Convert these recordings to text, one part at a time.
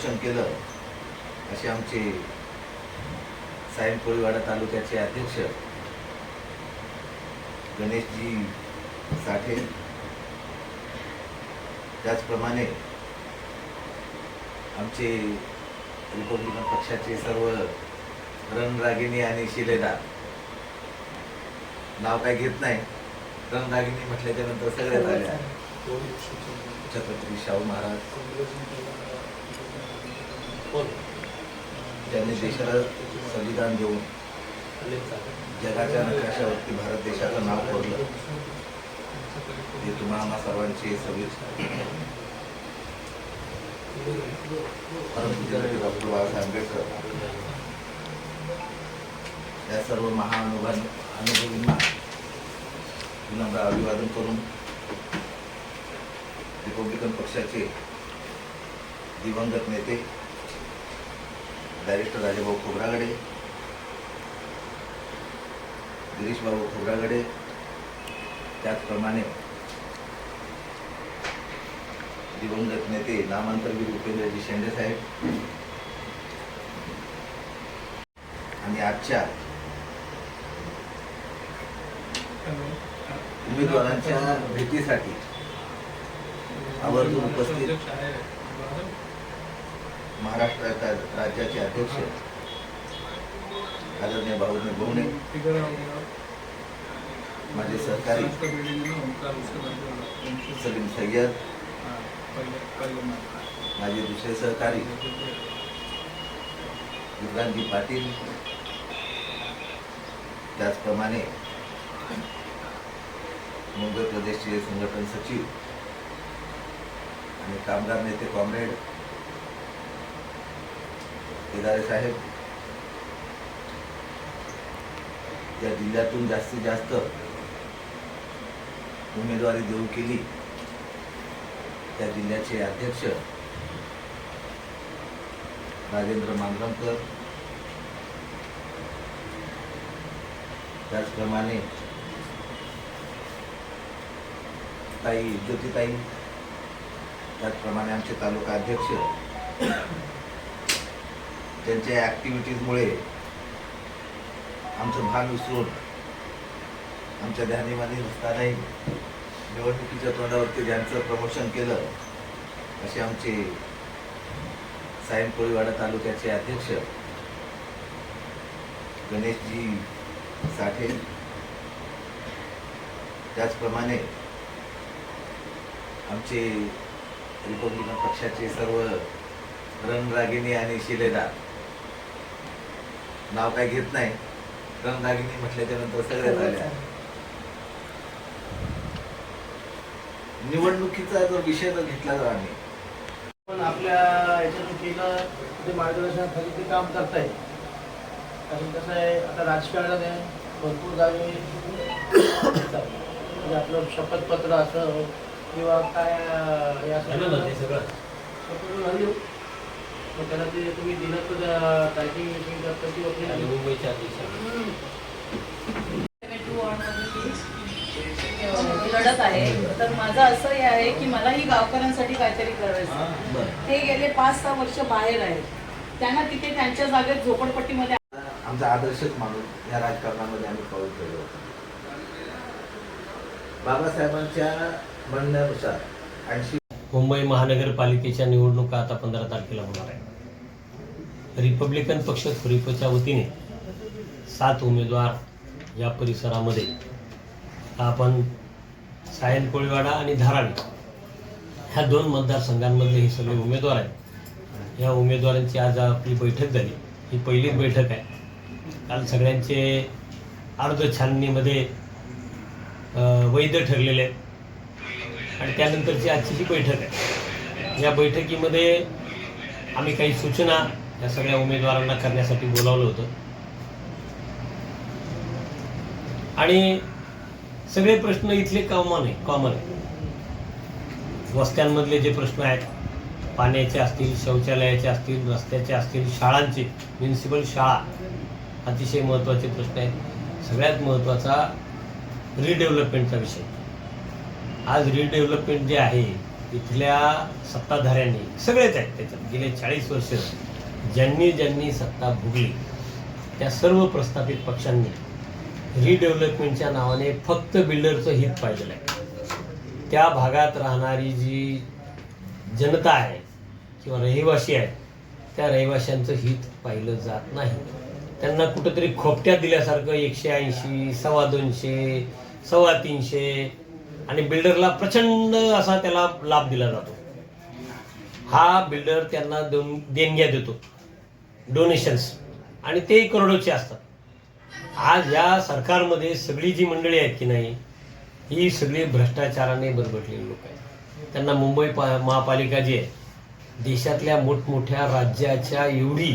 संरक्षण केलं असे आमचे सायन कोळीवाडा तालुक्याचे अध्यक्ष गणेशजी साठे. त्याचप्रमाणे आमचे रिपब्लिकन पक्षाचे सर्व रणरागिणी आणि शिलेदार. नाव काय घेत नाही रणरागिणी म्हटल्याच्या नंतर सगळ्यात आल्या. छत्रपती शाहू महाराज. त्यांनी देशाला संविधान देऊन जगाच्या नकाशावरती भारत देशाचं नाव कोरलं. हे तुम्हाला आम्हा सर्वांचे परंतु परमपूज्य डॉक्टर बाबासाहेब आंबेडकर. या सर्व महानुभा अनुभवींना विनम्र अभिवादन करून रिपब्लिकन पक्षाचे दिवंगत नेते डायरेक्टर राजाभाऊ खोब्रागडे गिरीशबाबू खोब्रागडे त्याचप्रमाणे दिवंगत नेते नामांतरवीर उपेंद्रजी शेंडेसाहेब आणि आजच्या उमेदवारांच्या भेटीसाठी आवर्जून उपस्थित महाराष्ट्र राज्याचे अध्यक्ष आदरणीय भाऊने बहुणे माझे सहकारी. सलीम सय्यद. माझे दुसरे सहकारी. युवराजजी पाटील. त्याचप्रमाणे मुंबई प्रदेशचे संघटन सचिव आणि कामगार नेते कॉम्रेड. केदारे साहेब या जिल्ह्यातून जास्तीत जास्त उमेदवारी देऊ केली. त्या जिल्ह्याचे अध्यक्ष राजेंद्र मांजरमकर त्याचप्रमाणे ताई ज्योतिताई त्याचप्रमाणे आमचे तालुका अध्यक्ष त्यांच्या ॲक्टिव्हिटीजमुळे आमचं भान विसरून आमच्या ध्यानीमध्ये नसतानाही निवडणुकीच्या तोंडावरती ज्यांचं प्रमोशन केलं असे आमचे सायन कोळीवाडा तालुक्याचे अध्यक्ष गणेशजी साठे. त्याचप्रमाणे आमचे रिपब्लिकन पक्षाचे सर्व रणरागिणी आणि शिलेदार नाव काय घेत नाही. रणरागिणी म्हटल्याच्या नंतर सगळ्यात आल्या. निवडणुकीचा जर विषय जर घेतला तर आम्ही. पण आपल्या याच्यातून केलं ते मार्गदर्शनाखाली ते काम करताय. कारण कसं आहे आता राजकारणात आहे भरपूर जागी. म्हणजे आपलं शपथपत्र असं किंवा काय हे असं. शपथ हो. त्याला ते तुम्ही दिलं तर टायपिंग विपिंग करता की आपली लढत आहे. तर माझं असं हे आहे की मलाही गावकऱ्यांसाठी काहीतरी करायचं ते गेले पाच सहा वर्ष बाहेर आहेत. त्यांना तिथे त्यांच्या जागेत झोपडपट्टीमध्ये आमचा आदर्शच मानून या राजकारणामध्ये आम्ही पाऊल केलं होतं. बाबासाहेबांच्या म्हणण्यानुसार ऐंशी मुंबई महानगरपालिकेच्या निवडणुका आता पंधरा तारखेला होणार आहे रिपब्लिकन पक्ष खुरिपच्या वतीने सात उमेदवार या परिसरामध्ये आपण सायन कोळीवाडा आणि धारावी ह्या दोन मतदारसंघांमधले हे सगळे उमेदवार आहेत. या उमेदवारांची आज आपली बैठक झाली. ही पहिलीच बैठक आहे. काल सगळ्यांचे अर्ध छाननीमध्ये वैध ठरलेले आहेत. आणि त्यानंतरची आजची ही बैठक आहे. या बैठकीमध्ये आम्ही काही सूचना या सगळ्या उमेदवारांना करण्यासाठी बोलावलं होतं. आणि सगळे प्रश्न इथले कॉमन आहे कॉमन आहे. वस्त्यांमधले जे प्रश्न आहेत पाण्याचे असतील शौचालयाचे असतील रस्त्याचे असतील शाळांचे म्युन्सिपल शाळा अतिशय महत्त्वाचे प्रश्न आहेत. सगळ्यात महत्त्वाचा रिडेव्हलपमेंटचा विषय. आज रिडेव्हलपमेंट जे आहे इथल्या सत्ताधाऱ्यांनी सगळेच आहेत त्याच्यात गेले चाळीस वर्ष. ज्यांनी ज्यांनी सत्ता भोगली त्या सर्व प्रस्थापित पक्षांनी रिडेव्हलपमेंटच्या नावाने फक्त बिल्डरचं हित पाहिलेलं आहे. त्या भागात राहणारी जी जनता आहे किंवा रहिवासी आहे त्या रहिवाशांचं हित पाहिलं जात नाही. त्यांना कुठंतरी खोपट्या दिल्यासारखं एकशे ऐंशी सव्वा दोनशे सव्वा तीनशे आणि बिल्डरला प्रचंड असा त्याला लाभ दिला जातो. हा बिल्डर त्यांना दोन देणग्या देतो. डोनेशन्स आणि तेही करोडोचे असतात. आज या सरकारमध्ये सगळी जी मंडळी आहेत की नाही ही सगळी भ्रष्टाचाराने बरबटलेली लोक आहेत. त्यांना मुंबई पा महापालिका जी आहे देशातल्या मोठमोठ्या राज्याच्या एवढी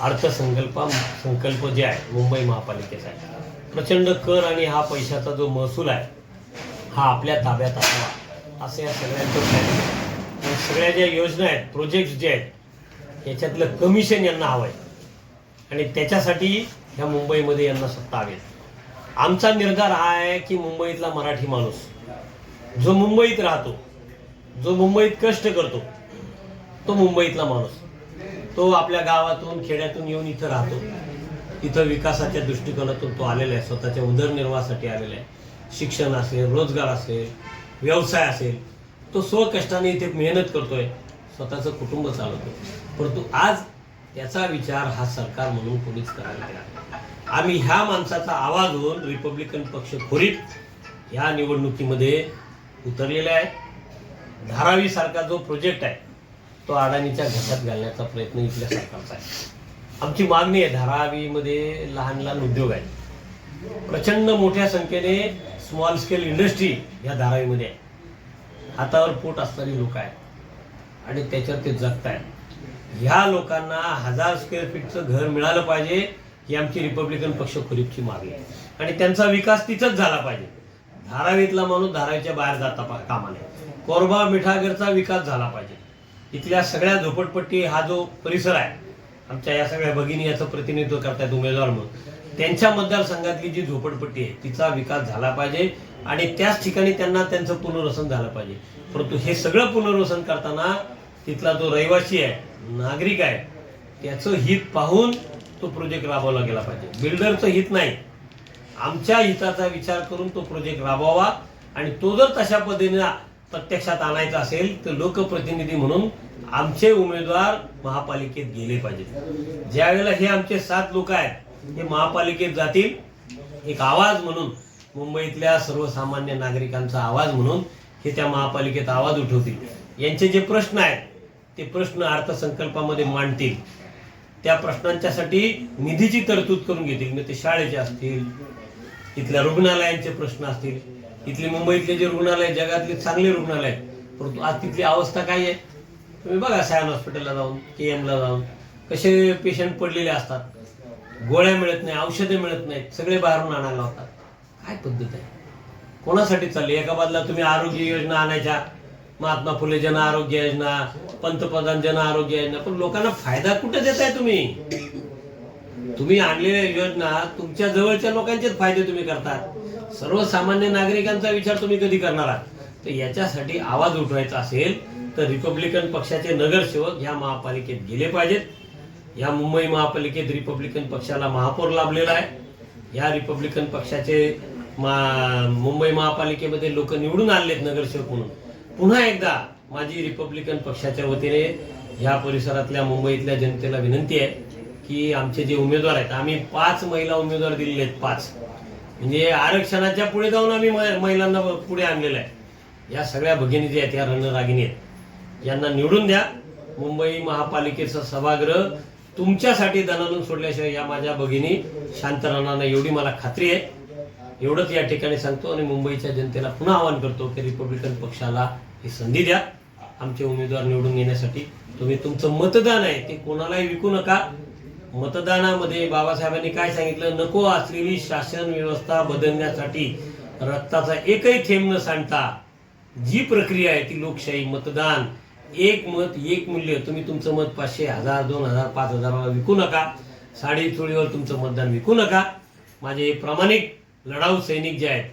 अर्थसंकल्प संकल्प जे आहे मुंबई महापालिकेचा आहे प्रचंड कर आणि हा पैशाचा जो महसूल आहे हा आपल्या ताब्यात असावा असं या सगळ्यांचं सगळ्या ज्या योजना आहेत प्रोजेक्ट जे आहेत याच्यातलं कमिशन यांना हवं आहे आणि त्याच्यासाठी ह्या मुंबईमध्ये यांना सत्ता हवी आहे. आमचा निर्धार हा आहे की मुंबईतला मराठी माणूस जो मुंबईत राहतो जो मुंबईत कष्ट करतो तो मुंबईतला माणूस. तो आपल्या गावातून खेड्यातून येऊन इथं राहतो. इथं विकासाच्या दृष्टिकोनातून तो आलेला आहे स्वतःच्या उदरनिर्वाहासाठी आलेला आहे. शिक्षण असेल रोजगार असेल व्यवसाय असेल तो स्वकष्टाने इथे मेहनत करतोय स्वतःचं कुटुंब चालवतो परंतु आज त्याचा विचार हा सरकार म्हणून कोणीच करायला तयार नाही. आम्ही ह्या माणसाचा आवाज होऊन रिपब्लिकन पक्ष खोरीत ह्या निवडणुकीमध्ये उतरलेला आहे. धारावीसारखा जो प्रोजेक्ट आहे तो अडाणीच्या घशात घालण्याचा प्रयत्न इथल्या सरकारचा आहे. आमची मागणी आहे धारावीमध्ये लहान लहान उद्योग आहेत. प्रचंड मोठ्या संख्येने स्मॉल स्केल इंडस्ट्री या धारावीमध्ये आहे. हातावर पोट असणारी लोक आहेत. आणि त्याच्यावर ते जगत आहेत ह्या लोकांना हजार स्क्वेअर फीटचं घर मिळालं पाहिजे ही आमची रिपब्लिकन पक्ष खुरीपची मागणी आहे. आणि त्यांचा विकास तिथंच झाला पाहिजे. धारावीतला माणूस धारावीच्या बाहेर जाता पा- कामा नये. कोरबा मिठागरचा विकास झाला पाहिजे. इथल्या सगळ्या झोपडपट्टी हा जो परिसर आहे आमच्या या सगळ्या भगिनी याचं प्रतिनिधित्व करतायत उमेदवार म्हणून त्यांच्या मतदारसंघातली जी झोपडपट्टी आहे तिचा विकास झाला पाहिजे आणि त्याच ठिकाणी त्यांना त्यांचं पुनर्वसन झालं पाहिजे. परंतु हे सगळं पुनर्वसन करताना तिथला जो रहिवासी आहे नागरिक आहे त्याचं हित पाहून तो प्रोजेक्ट राबवला गेला पाहिजे. बिल्डरचं हित नाही. आमच्या हिताचा विचार करून तो प्रोजेक्ट राबवावा आणि तो जर तशा पद्धतीने प्रत्यक्षात आणायचा असेल तर लोकप्रतिनिधी म्हणून आमचे उमेदवार महापालिकेत गेले पाहिजेत. ज्यावेळेला हे आमचे सात लोक आहेत हे महापालिकेत जातील एक आवाज म्हणून मुंबईतल्या सर्वसामान्य नागरिकांचा आवाज म्हणून हे त्या महापालिकेत आवाज उठवतील. यांचे जे प्रश्न आहेत ते प्रश्न अर्थसंकल्पामध्ये मांडतील. त्या प्रश्नांच्यासाठी निधीची तरतूद करून घेतील. मग ते शाळेचे असतील इथल्या रुग्णालयांचे प्रश्न असतील. इथले मुंबईतले जे रुग्णालय जगातले चांगले रुग्णालय परंतु आज तिथली अवस्था काय आहे? तुम्ही बघा सायन हॉस्पिटलला जाऊन के एमला जाऊन कसे पेशंट पडलेले असतात. गोळ्या मिळत नाही औषधे मिळत नाहीत सगळे बाहेरून आणायला होतात काय पद्धत आहे? कोणासाठी चालली? एका बाजूला तुम्ही आरोग्य योजना आणायच्या महात्मा फुले जन आरोग्य योजना पंतप्रधान जन आरोग्य योजना. पण लोकांना फायदा कुठे देताय तुम्ही? तुम्ही आणलेल्या योजना तुमच्या जवळच्या लोकांचेच फायदे तुम्ही करतात. सर्वसामान्य नागरिकांचा विचार तुम्ही कधी करणार आहात? तर याच्यासाठी आवाज उठवायचा असेल तर रिपब्लिकन पक्षाचे नगरसेवक ह्या महापालिकेत गेले पाहिजेत. या मुंबई महापालिकेत रिपब्लिकन पक्षाला महापौर लाभलेला आहे. या रिपब्लिकन पक्षाचे मा मुंबई महापालिकेमध्ये लोक निवडून आणलेत नगरसेवक म्हणून. पुन्हा एकदा माझी रिपब्लिकन पक्षाच्या वतीने ह्या परिसरातल्या मुंबईतल्या जनतेला विनंती आहे की आमचे जे उमेदवार आहेत आम्ही पाच महिला उमेदवार दिलेले आहेत पाच. म्हणजे आरक्षणाच्या पुढे जाऊन आम्ही म- महिलांना पुढे आणलेलं आहे. या सगळ्या भगिनी जे आहेत या रणरागिनी आहेत यांना निवडून द्या. मुंबई महापालिकेचं सभागृह तुमच्यासाठी दणानून सोडल्याशिवाय या माझ्या भगिनी शांत राहणार एवढी मला खात्री आहे. एवढंच या ठिकाणी सांगतो आणि मुंबईच्या जनतेला पुन्हा आवाहन करतो की रिपब्लिकन पक्षाला ही संधी द्या. आमचे उमेदवार निवडून येण्यासाठी. तुम्ही तुमचं मतदान आहे ते कोणालाही विकू नका. मतदानामध्ये बाबासाहेबांनी काय सांगितलं? नको असलेली शासन व्यवस्था बदलण्यासाठी रक्ताचा एकही थेंब न सांडता जी प्रक्रिया आहे ती लोकशाही मतदान. एक मत एक मूल्य. तुम्ही तुमचं मत पाचशे हजार दोन हजार पाच हजाराला विकू नका. साडी चोळीवर तुमचं मतदान विकू नका. माझे प्रामाणिक लढाऊ सैनिक जे आहेत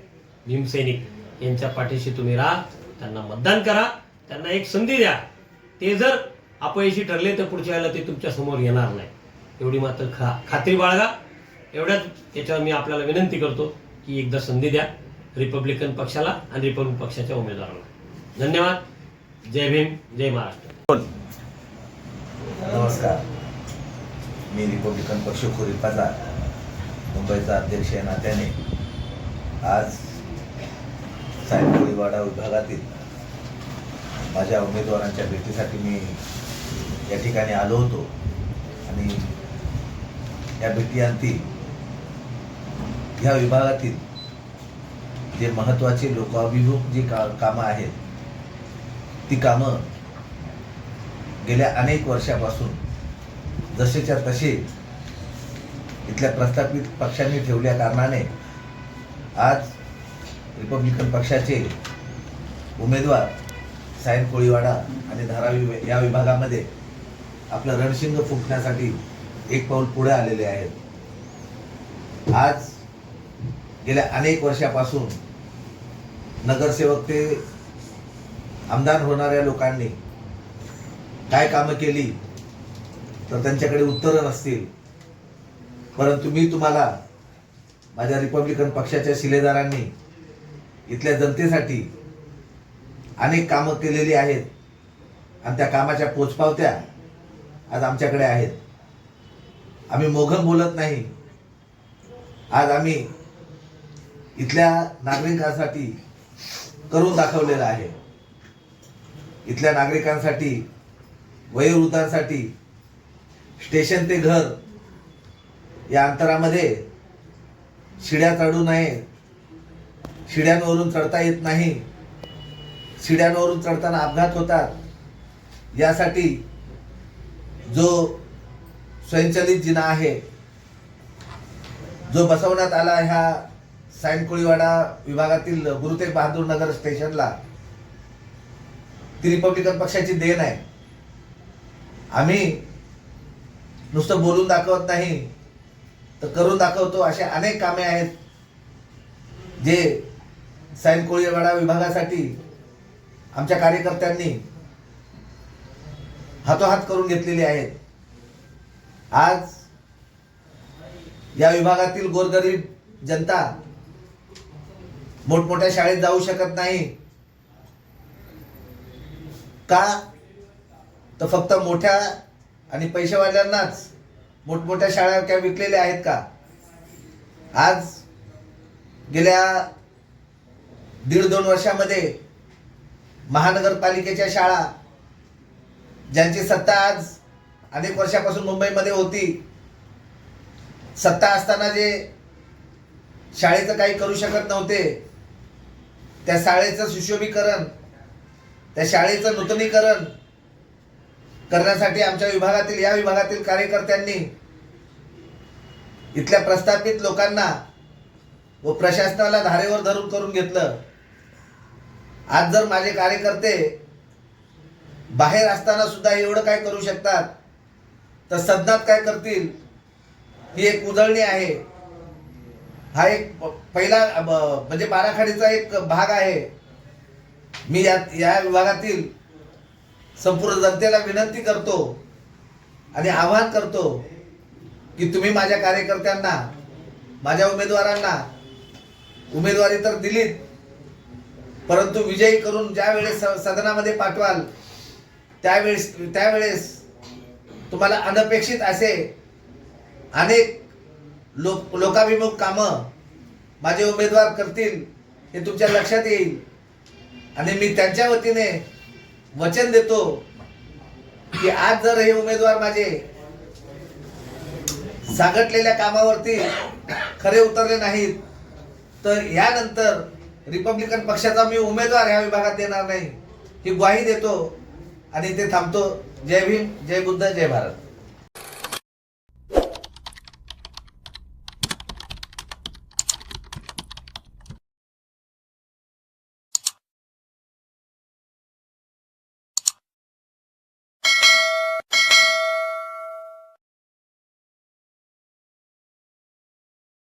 भीमसैनिक यांच्या पाठीशी तुम्ही राहा त्यांना मतदान करा त्यांना एक संधी द्या. ते जर अपयशी ठरले तर पुढच्या वेळेला ते तुमच्यासमोर येणार नाही. एवढी मात्र खा खात्री बाळगा. एवढ्याच त्याच्यावर मी आपल्याला विनंती करतो की एकदा संधी द्या रिपब्लिकन पक्षाला आणि रिपब्लिक पक्षाच्या उमेदवाराला. धन्यवाद. जय भीम जय महाराष्ट्र. नमस्कार. मी रिपब्लिकन पक्ष खोरी पाजार मुंबईचा अध्यक्ष या नात्याने आज सायंकोळीवाडा विभागातील माझ्या उमेदवारांच्या भेटीसाठी मी या ठिकाणी आलो होतो. आणि या भेटीअंती ह्या विभागातील जे महत्त्वाचे लोकाभिमुख जी का कामं आहेत ती कामं गेल्या अनेक वर्षापासून जसेच्या तसे इथल्या प्रस्थापित पक्षांनी ठेवल्या कारणाने आज रिपब्लिकन पक्षाचे उमेदवार सायन कोळीवाडा आणि धारावी या विभागामध्ये आपलं रणशिंग फुंकण्यासाठी एक पाऊल पुढे आलेले आहेत. आज गेल्या अनेक वर्षापासून नगरसेवक ते आमदार होणाऱ्या लोकांनी काय कामं केली तर त्यांच्याकडे उत्तरं नसतील. परंतु मी तुम्हाला माझ्या रिपब्लिकन पक्षाच्या शिलेदारांनी इथल्या जनतेसाठी अनेक कामं केलेली आहेत. आणि त्या कामाच्या पोचपावत्या आज आमच्याकडे आहेत. आम्ही मोघम बोलत नाही. आज आम्ही इथल्या नागरिकांसाठी करून दाखवलेलं आहे. इथल्या नागरिकांसाठी वयोवृद्धांसाठी स्टेशन ते घर या अंतरामध्ये शिड्या चढू नये. शिड्यांवरून चढता येत नाही. शिड्यांवरून चढताना अपघात होतात. यासाठी जो स्वयंचलित जिना आहे जो बसवण्यात आला ह्या सायनकोळीवाडा विभागातील गुरुतेग बहादूर नगर स्टेशनला ती रिपब्लिकन पक्षाची देण आहे. आम्ही नुसतं बोलून दाखवत नाही. तर करून दाखवतो असे अनेक कामे आहेत. जे सायन कोळीवाडा विभागासाठी आमच्या कार्यकर्त्यांनी हातोहात करून घेतलेली आहेत. आज या विभागातील गोरगरीब जनता मोठमोठ्या शाळेत जाऊ शकत नाही. का? तर फक्त मोठ्या आणि पैसेवाल्यांनाच. मोठमोठ्या शाळा त्या विकलेल्या आहेत का? आज गेल्या दीड दोन वर्षामध्ये महानगरपालिकेच्या शाळा ज्यांची सत्ता आज अनेक वर्षापासून मुंबईमध्ये होती सत्ता असताना जे शाळेचं काही करू शकत नव्हते त्या शाळेचं सुशोभीकरण त्या शाळेचं नूतनीकरण करण्यासाठी आमच्या विभागातील या विभागातील कार्यकर्त्यांनी इथल्या प्रस्थापित लोकांना व प्रशासनाला धारेवर धरून करून घेतलं. आज जर माझे कार्यकर्ते बाहेर असताना सुद्धा एवढं काय करू शकतात? तर सदनात काय करतील? ही एक उजळणी आहे. हा एक प- पहिला ब- म्हणजे बाराखडीचा एक भाग आहे. मी या या विभागातील संपूर्ण जनतेला विनंती करतो आणि आवाहन करतो की तुम्ही माझ्या कार्यकर्त्यांना माझ्या उमेदवारांना उमेदवारी तर दिलीत परंतु विजयी करून ज्या वेळेस स- सदनामध्ये पाठवाल त्यावेळेस त्यावेळेस तुम्हाला अनपेक्षित असे अनेक लोक लोकाभिमुख कामं माझे उमेदवार करतील हे तुमच्या लक्षात येईल. आणि मी त्यांच्या वतीने वचन देतो की आज जर हे उमेदवार माझे सांगटलेल्या कामावरती खरे उतरले नाहीत तर यानंतर रिपब्लिकन पक्षाचा मी उमेदवार ह्या विभागात देणार नाही. ही ग्वाही देतो आणि ते थांबतो. जय भीम जय बुद्ध जय भारत.